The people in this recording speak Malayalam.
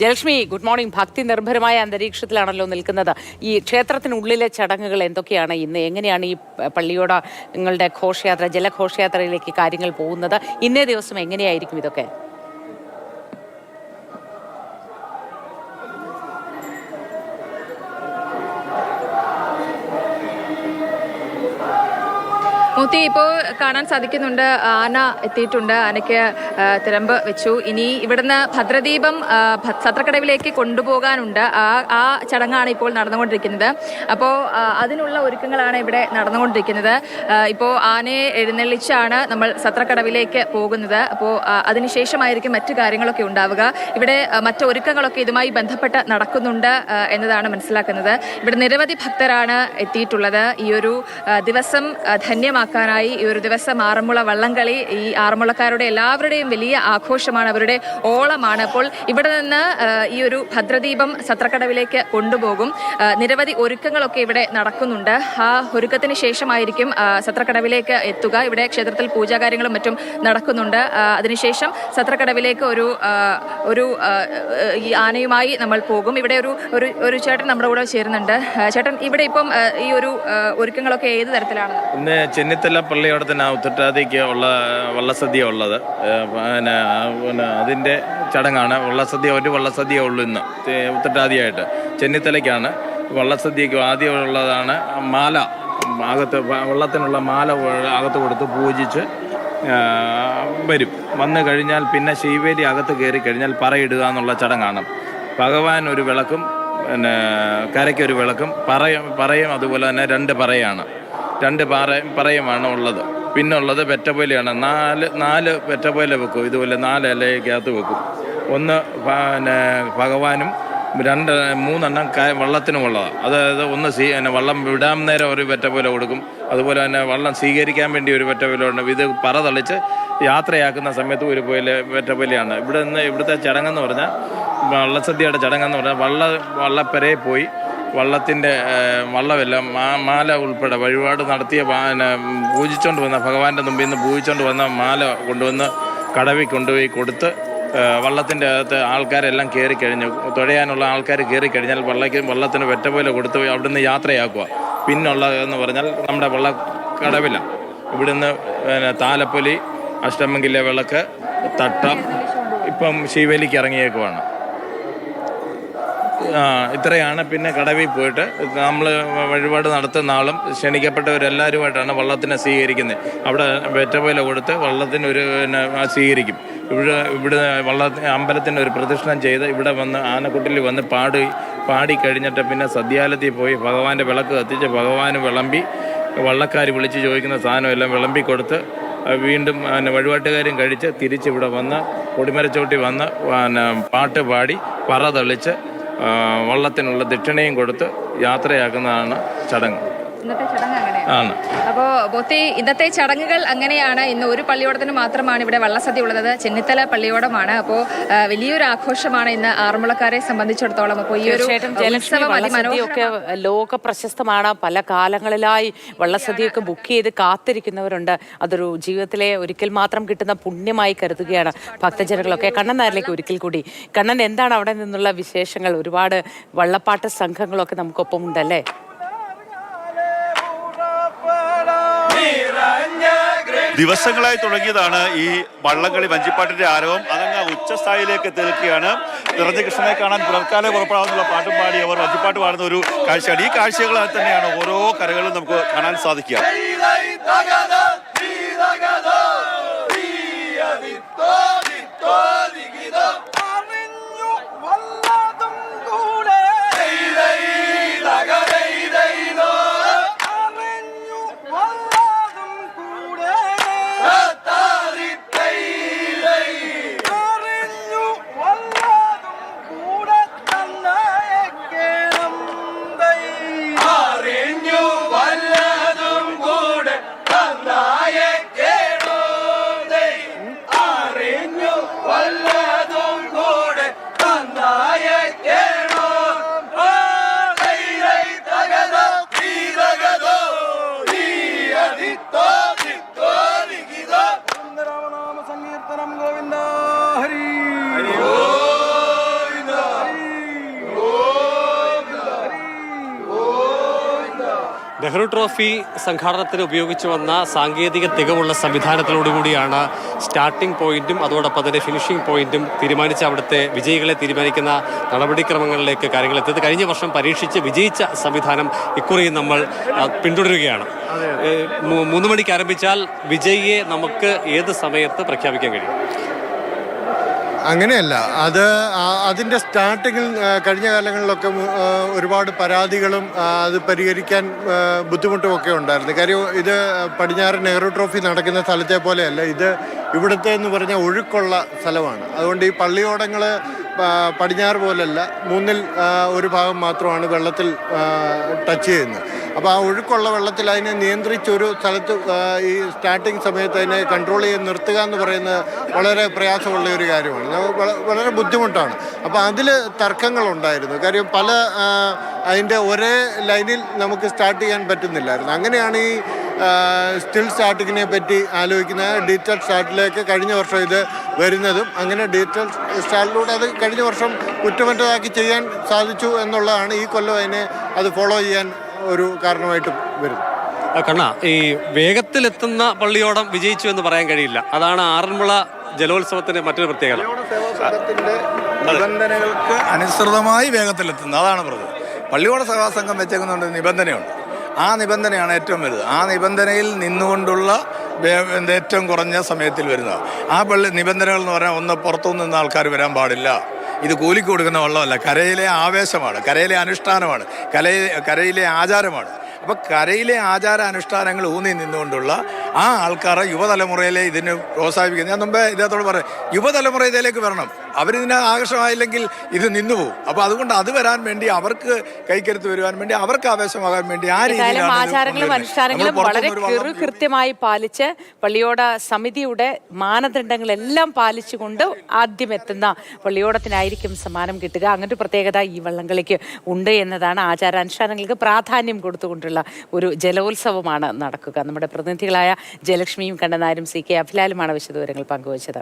ജലക്ഷ്മി ഗുഡ് മോർണിംഗ് ഭക്തി നിർഭരമായ അന്തരീക്ഷത്തിലാണല്ലോ നിൽക്കുന്നത്. ഈ ക്ഷേത്രത്തിനുള്ളിലെ ചടങ്ങുകൾ എന്തൊക്കെയാണ്? ഇന്ന് എങ്ങനെയാണ് ഈ പള്ളിയോട് നിങ്ങളുടെ ഘോഷയാത്ര ജലഘോഷയാത്രയിലേക്ക് കാര്യങ്ങൾ പോകുന്നത്? ഇന്നേ ദിവസം എങ്ങനെയായിരിക്കും ഇതൊക്കെ? മൂത്തി ഇപ്പോൾ കാണാൻ സാധിക്കുന്നുണ്ട്. ആന എത്തിയിട്ടുണ്ട്. ആനയ്ക്ക് തിരമ്പ് വെച്ചു. ഇനി ഇവിടുന്ന് ഭദ്രദീപം സത്രക്കടവിലേക്ക് കൊണ്ടുപോകാനുണ്ട്. ആ ആ ചടങ്ങാണ് ഇപ്പോൾ നടന്നുകൊണ്ടിരിക്കുന്നത്. അപ്പോൾ അതിനുള്ള ഒരുക്കങ്ങളാണ് ഇവിടെ നടന്നുകൊണ്ടിരിക്കുന്നത്. ഇപ്പോൾ ആനയെ എഴുന്നള്ളിച്ചാണ് നമ്മൾ സത്രക്കടവിലേക്ക് പോകുന്നത്. അപ്പോൾ അതിനുശേഷമായിരിക്കും മറ്റു കാര്യങ്ങളൊക്കെ ഉണ്ടാവുക. ഇവിടെ മറ്റൊരുക്കങ്ങളൊക്കെ ഇതുമായി ബന്ധപ്പെട്ട് നടക്കുന്നുണ്ട് എന്നതാണ് മനസ്സിലാക്കുന്നത്. ഇവിടെ നിരവധി ഭക്തരാണ് എത്തിയിട്ടുള്ളത്. ഈ ഒരു ദിവസം ആ, ധന്യമാക്കാനായി ഈ ഒരു ദിവസം ആറന്മുള വള്ളംകളി ഈ ആറന്മുളക്കാരുടെ എല്ലാവരുടെയും വലിയ ആഘോഷമാണ് അവരുടെ ഓളമാണ്. അപ്പോൾ ഇവിടെ നിന്ന് ഈ ഒരു ഭദ്രദീപം സത്രക്കടവിലേക്ക് കൊണ്ടുപോകും. നിരവധി ഒരുക്കങ്ങളൊക്കെ ഇവിടെ നടക്കുന്നുണ്ട്. ആ ഒരുക്കത്തിന് ശേഷമായിരിക്കും സത്രക്കടവിലേക്ക് എത്തുക. ഇവിടെ ക്ഷേത്രത്തിൽ പൂജാകാര്യങ്ങളും മറ്റും നടക്കുന്നുണ്ട്. അതിനുശേഷം സത്രക്കടവിലേക്ക് ഒരു ഒരു ഈ ആനയുമായി നമ്മൾ പോകും. ഇവിടെ ഒരു ഒരു ചേട്ടൻ നമ്മുടെ കൂടെ ചേരുന്നുണ്ട്. ചേട്ടൻ ഇവിടെ ഇപ്പം ഈ ഒരു ഒരുക്കങ്ങളൊക്കെ ഏത് തരത്തിലാണ്? ചെന്നിത്തല പള്ളിയോടെ തന്നെ ഉള്ള വള്ളസദ്യ ഉള്ളത്. പിന്നെ പിന്നെ അതിന്റെ ചടങ്ങാണ്. വള്ളസദ്യ ഒരു വള്ളസദ്യ ഉള്ളു ഇന്ന്. ഉത്തരട്ടാതിയായിട്ട് ചെന്നിത്തലയ്ക്കാണ്. വള്ളസദ്യക്ക് ആദ്യമുള്ളതാണ് മാല. അകത്ത് വള്ളത്തിനുള്ള മാല അകത്ത് കൊടുത്ത് പൂജിച്ച് വരും. വന്നു കഴിഞ്ഞാൽ പിന്നെ ശീവേലി അകത്ത് കയറി കഴിഞ്ഞാൽ പറയിടുക എന്നുള്ള ചടങ്ങാണ്. ഭഗവാൻ ഒരു വിളക്കും പിന്നെ കരയ്ക്കൊരു വിളക്കും പറയും പറയും അതുപോലെ തന്നെ രണ്ട് പറയാണ്. രണ്ട് പാറ പറയുമാണ് ഉള്ളത്. പിന്നുള്ളത് പെറ്റപ്പോയിലാണ് നാല് നാല് പെറ്റപ്പോയില വെക്കും. ഇതുപോലെ നാല് ഇലയ്ക്കകത്ത് വെക്കും. ഒന്ന് പിന്നെ ഭഗവാനും രണ്ട് മൂന്നെണ്ണം കായ വള്ളത്തിനുമുള്ളതാണ് അതായത് ഒന്ന് സ്വീ പിന്നെ വള്ളം വിടാൻ നേരം ഒരു പെറ്റപ്പോയില കൊടുക്കും. അതുപോലെ തന്നെ വള്ളം സ്വീകരിക്കാൻ വേണ്ടി ഒരു പെറ്റപ്പോയില ഉണ്ട് ഇത് പറ തളിച്ച് യാത്രയാക്കുന്ന സമയത്ത് ഒരു പോലെ പെറ്റപ്പോയിലയാണ് ഇവിടെ നിന്ന് ഇവിടുത്തെ ചടങ്ങെന്ന് പറഞ്ഞാൽ വള്ളസദ്യയുടെ ചടങ്ങെന്ന് പറഞ്ഞാൽ വള്ള വള്ളപ്പരയിൽ പോയി വള്ളത്തിന്റെ വള്ളമെല്ലാം മാ മാല ഉൾപ്പെടെ വഴിപാട് നടത്തിയ പിന്നെ പൂജിച്ചുകൊണ്ട് വന്ന ഭഗവാന്റെ മുമ്പിൽ നിന്ന് പൂജിച്ചുകൊണ്ട് വന്ന മാല കൊണ്ടുവന്ന് കടവി കൊണ്ടുപോയി കൊടുത്ത് വള്ളത്തിന്റെ അകത്ത് ആൾക്കാരെല്ലാം കയറി കഴിഞ്ഞു. തുഴയാനുള്ള ആൾക്കാർ കയറി കഴിഞ്ഞാൽ വള്ളയ്ക്ക് വള്ളത്തിന് വെറ്റ പോലെ കൊടുത്ത് അവിടുന്ന് യാത്രയാക്കുക. പിന്നുള്ള എന്ന് പറഞ്ഞാൽ നമ്മുടെ വള്ളക്കടവിലാണ് ഇവിടുന്ന് പിന്നെ താലപ്പൊലി അഷ്ടമംഗിലെ വിളക്ക് തട്ടം ഇപ്പം ശിവേലിക്ക് ഇറങ്ങിയേക്കുവാണ്. ഇത്രയാണ്. പിന്നെ കടവിൽ പോയിട്ട് നമ്മൾ വഴിപാട് നടത്തുന്ന ആളും ക്ഷണിക്കപ്പെട്ടവരെല്ലാവരുമായിട്ടാണ് വള്ളത്തിനെ സ്വീകരിക്കുന്നത് അവിടെ വെറ്റപ്പോയില കൊടുത്ത് വള്ളത്തിന് ഒരു പിന്നെ സ്വീകരിക്കും. ഇവിടെ ഇവിടെ വള്ള അമ്പലത്തിന് ഒരു പ്രദക്ഷിണം ചെയ്ത് ഇവിടെ വന്ന് ആനക്കുട്ടിൽ വന്ന് പാടി പാടി കഴിഞ്ഞിട്ട് പിന്നെ സദ്യാലയത്തിൽ പോയി ഭഗവാന്റെ വിളക്ക് കത്തിച്ച് ഭഗവാന് വിളമ്പി വള്ളക്കാർ വിളിച്ച് ചോദിക്കുന്ന സാധനം എല്ലാം വിളമ്പി കൊടുത്ത് വീണ്ടും പിന്നെ വഴിപാട്ടുകാരും കഴിച്ച് തിരിച്ചിവിടെ വന്ന് കൊടിമരച്ചോട്ടി വന്ന് പിന്നെ പാട്ട് പാടി പറ തെളിച്ച് വള്ളത്തിനുള്ള ദക്ഷിണയും കൊടുത്ത് യാത്രയാക്കുന്നതാണ് ചടങ്ങ്. ഇന്നത്തെ ചടങ്ങ് ആണ്. അപ്പോൾ ബോത്തി ഇന്നത്തെ ചടങ്ങുകൾ അങ്ങനെയാണ്. ഇന്ന് ഒരു പള്ളിയോടത്തിന് മാത്രമാണ് ഇവിടെ വള്ളസദ്യ ഉള്ളത്. ചെന്നിത്തല പള്ളിയോടമാണ്. അപ്പോൾ ആ, വലിയൊരു ആഘോഷമാണ് ഇന്ന് ആറന്മുളക്കാരെ സംബന്ധിച്ചിടത്തോളം. അപ്പോൾ ഈ ഒരു ഒക്കെ ലോക പ്രശസ്തമാണ് പല കാലങ്ങളിലായി വള്ളസദ്യയൊക്കെ ബുക്ക് ചെയ്ത് കാത്തിരിക്കുന്നവരുണ്ട്. അതൊരു ജീവിതത്തിലെ ഒരിക്കൽ മാത്രം കിട്ടുന്ന പുണ്യമായി കരുതുകയാണ് ഭക്തജനങ്ങളൊക്കെ. കണ്ണൻ നായരിലേക്ക് ഒരിക്കൽ കൂടി. കണ്ണൻ എന്താണ് അവിടെ നിന്നുള്ള വിശേഷങ്ങൾ? ഒരുപാട് വള്ളപ്പാട്ട് സംഘങ്ങളൊക്കെ നമുക്കൊപ്പം ഉണ്ടല്ലേ ദിവസങ്ങളായി തുടങ്ങിയതാണ് ഈ വള്ളംകളി വഞ്ചിപ്പാട്ടിന്റെ ആരവം അതങ്ങ് ഉച്ചസ്ഥായിലേക്ക് നിറഞ്ഞ കൃഷ്ണനെ കാണാൻ പുലർക്കാലെ പുറപ്പെടാമെന്നുള്ള പാട്ടും പാടി അവർ വഞ്ചിപ്പാട്ട് പാടുന്ന ഒരു കാഴ്ചയാണ്. ഈ കാഴ്ചകൾ തന്നെയാണ്. ഓരോ കരകളും നമുക്ക് കാണാൻ സാധിക്കുക. നെഹ്റു ട്രോഫി സംഘാടനത്തിന് ഉപയോഗിച്ചു വന്ന സാങ്കേതിക തികവുള്ള സംവിധാനത്തിലോടുകൂടിയാണ് സ്റ്റാർട്ടിംഗ് പോയിന്റും അതോടൊപ്പം തന്നെ ഫിനിഷിംഗ് പോയിന്റും തീരുമാനിച്ച് അവിടുത്തെ വിജയികളെ തീരുമാനിക്കുന്ന നടപടിക്രമങ്ങളിലേക്ക് കാര്യങ്ങൾ എത്തിയത് കഴിഞ്ഞ വർഷം പരീക്ഷിച്ച് വിജയിച്ച സംവിധാനം ഇക്കുറിയും നമ്മൾ പിന്തുടരുകയാണ്. മൂന്ന് മണിക്ക് ആരംഭിച്ചാൽ വിജയിയെ നമുക്ക് ഏത് സമയത്ത് പ്രഖ്യാപിക്കാൻ കഴിയും? അങ്ങനെയല്ല. അത് അതിന്റെ സ്റ്റാർട്ടിങ്ങിൽ കഴിഞ്ഞ കാലങ്ങളിലൊക്കെ ഒരുപാട് പരാതികളും അത് പരിഹരിക്കാൻ ബുദ്ധിമുട്ടും ഒക്കെ ഉണ്ടായിരുന്നു. കാര്യം ഇത് പടിഞ്ഞാറ് നെഹ്റു ട്രോഫി നടക്കുന്ന സ്ഥലത്തെ പോലെയല്ല. ഇത് ഇവിടുത്തെ എന്ന് പറഞ്ഞാൽ ഒഴുക്കുള്ള സ്ഥലമാണ്. അതുകൊണ്ട് ഈ പള്ളിയോടങ്ങൾ പടിഞ്ഞാറ് പോലല്ല മൂന്നിൽ ഒരു ഭാഗം മാത്രമാണ് വെള്ളത്തിൽ ടച്ച് ചെയ്യുന്നത്. അപ്പോൾ ആ ഒഴുക്കുള്ള വെള്ളത്തിൽ അതിനെ നിയന്ത്രിച്ചൊരു സ്ഥലത്ത് ഈ സ്റ്റാർട്ടിങ് സമയത്ത് അതിനെ കൺട്രോൾ ചെയ്ത് നിർത്തുക എന്ന് പറയുന്നത് വളരെ പ്രയാസമുള്ള ഒരു കാര്യമാണ്. വളരെ ബുദ്ധിമുട്ടാണ്. അപ്പോൾ അതിൽ തർക്കങ്ങളുണ്ടായിരുന്നു. കാര്യം പല അതിന്റെ ഒരേ ലൈനിൽ നമുക്ക് സ്റ്റാർട്ട് ചെയ്യാൻ പറ്റുന്നില്ലായിരുന്നു. അങ്ങനെയാണ് ഈ സ്റ്റിൽ സ്റ്റാർട്ടിങ്ങിനെ പറ്റി ആലോചിക്കുന്നത്. ഡിജിറ്റൽ സ്റ്റാർട്ടിലേക്ക് കഴിഞ്ഞ വർഷം ഇത് വരുന്നതും അങ്ങനെ ഡിജിറ്റൽ സ്റ്റാർട്ടിലൂടെ അത് കഴിഞ്ഞ വർഷം കുറ്റമറ്റതാക്കി ചെയ്യാൻ സാധിച്ചു എന്നുള്ളതാണ് ഈ കൊല്ലം അതിനെ അത് ഫോളോ ചെയ്യാൻ ഒരു കാരണമായിട്ട് വരും കണ്ണ ഈ വേഗത്തിലെത്തുന്ന പള്ളിയോടം വിജയിച്ചു എന്ന് പറയാൻ കഴിയില്ല. അതാണ് ആറന്മുള ജലോത്സവത്തിന്റെ മറ്റൊരു പ്രത്യേകത. നിബന്ധനകൾക്ക് അനുസൃതമായി വേഗത്തിലെത്തുന്നത് അതാണ് പറഞ്ഞത് പള്ളിയോട സഭാ സംഘം വെച്ചേക്കുന്നുണ്ട് നിബന്ധനയുണ്ട്. ആ നിബന്ധനയാണ് ഏറ്റവും വലുത്. ആ നിബന്ധനയിൽ നിന്നുകൊണ്ടുള്ള ഏറ്റവും കുറഞ്ഞ സമയത്തിൽ വരുന്നത് ആ പള്ളി നിബന്ധനകൾ എന്ന് പറഞ്ഞാൽ ഒന്ന് പുറത്തുനിന്ന് നിന്ന് ആൾക്കാർ വരാൻ പാടില്ല. ഇത് കൂലിക്ക് കൊടുക്കുന്ന വെള്ളമല്ല. കരയിലെ ആവേശമാണ്. കരയിലെ അനുഷ്ഠാനമാണ്. കരയിലെ കരയിലെ ആചാരമാണ്. അപ്പോൾ കരയിലെ ആചാര അനുഷ്ഠാനങ്ങൾ ഊന്നി നിന്നുകൊണ്ടുള്ള ആ ആൾക്കാരെ യുവതലമുറയിലെ ഇതിന് പ്രോത്സാഹിപ്പിക്കുന്നത് ഞാൻ മുമ്പേ ഇദ്ദേഹത്തോട് പറയാം യുവതലമുറ ഇതിലേക്ക് വരണം. അവരിതിന് ആകർഷമായില്ലെങ്കിൽ ഇത് നിന്നുപോകും. അപ്പോൾ അതുകൊണ്ട് അത് വരാൻ വേണ്ടി അവർക്ക് കൈക്കരുത്ത് വരുവാൻ വേണ്ടി അവർക്ക് ആവേശമാകാൻ വേണ്ടി ആ രീതിയിലാണ് ആചാരങ്ങളും അനുഷ്ഠാനങ്ങളും വളരെ കൃത്യമായി പാലിച്ച് പള്ളിയോട സമിതിയുടെ മാനദണ്ഡങ്ങളെല്ലാം പാലിച്ചുകൊണ്ട് ആദ്യം എത്തുന്ന പള്ളിയോടത്തിനായിരിക്കും സമ്മാനം കിട്ടുക. അങ്ങനെ ഒരു പ്രത്യേകത ഈ വള്ളംകളിക്ക് ഉണ്ട് എന്നതാണ് ആചാരാനുഷ്ഠാനങ്ങൾക്ക് പ്രാധാന്യം കൊടുത്തുകൊണ്ടുള്ള ഒരു ജലോത്സവമാണ് നടക്കുക. നമ്മുടെ പ്രതിനിധികളായ ജയലക്ഷ്മിയും കണ്ണനാരും സി കെ അഭിലാലുമാണ് വിശദവിവരങ്ങൾ പങ്കുവച്ചത്.